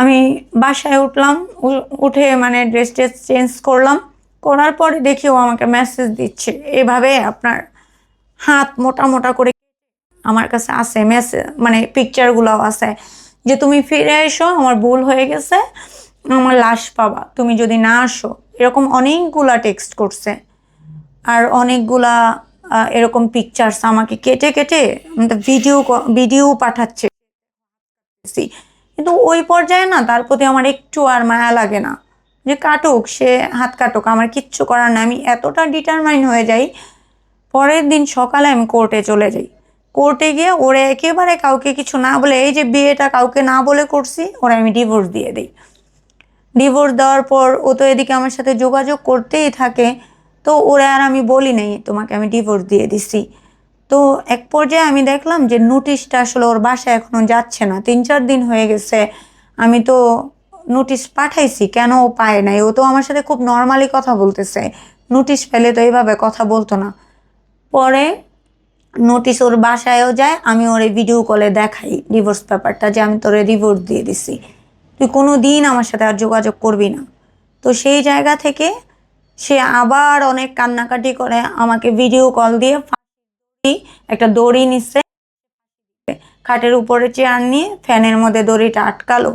আমি বাসায় উঠলাম উঠে মানে ড্রেস ট্রেস চেঞ্জ করলাম। করার পরে দেখি ও আমাকে মেসেজ দিচ্ছে। এভাবে আপনার হাত মোটা মোটা করে আমার কাছে আছে মেসেজ মানে পিকচারগুলোও আছে যে তুমি ফিরে এসো, আমার ভুল হয়ে গেছে, আমার লাশ পাবা, তুমি যদি না আসো। এরকম অনেকগুলা টেক্সট করছে। আর অনেকগুলা এরকম পিকচার্স আমাকে কেটে কেটে ভিডিও ভিডিও পাঠাচ্ছে। কিন্তু ওই পর্যায়ে না তার প্রতি আমার একটু আর মায়া লাগে না। যে কাটুক, সে হাত কাটুক, আমার কিচ্ছু করার না আমি এতটা ডিটারমাইন হয়ে যাই, পরের দিন সকালে আমি কোর্টে চলে যাই। কোর্টে গিয়ে ওরা একেবারে কাউকে কিছু না বলে, এই যে বিয়েটা কাউকে না বলে করছি, ওরা আমি ডিভোর্স দিয়ে দিই। ডিভোর্স দেওয়ার পর ও তো এদিকে আমার সাথে যোগাযোগ করতেই থাকে, তো ওরা আর আমি বলি নাই, তোমাকে আমি ডিভোর্স দিয়ে দিছি। তো এক পর্যায়ে আমি দেখলাম যে নোটিশটা আসলে ওর বাসায় এখনও যাচ্ছে না। তিন চার দিন হয়ে গেছে। আমি তো নোটিশ পাঠাইছি, কেন ও পায় নাই? ও তো আমার সাথে খুব নর্মালি কথা বলতেছে। নোটিশ পেলে তো এইভাবে কথা বলতো না। পরে নোটিশ ওর বাসায়ও যায়, আমি ওর এই ভিডিও কলে দেখাই ডিভোর্স পেপারটা যে আমি তোরে ডিভোর্স দিয়ে দিছি। তুই কোনো দিন আমার সাথে আর যোগাযোগ করবি না। তো সেই জায়গা থেকে সে আবার অনেক কান্নাকাটি করে আমাকে ভিডিও কল দিয়ে একটা দড়ি নিচ্ছে। খাটের উপরে চেয়ার নিয়ে ফ্যানের মধ্যে দড়িটা আটকালো।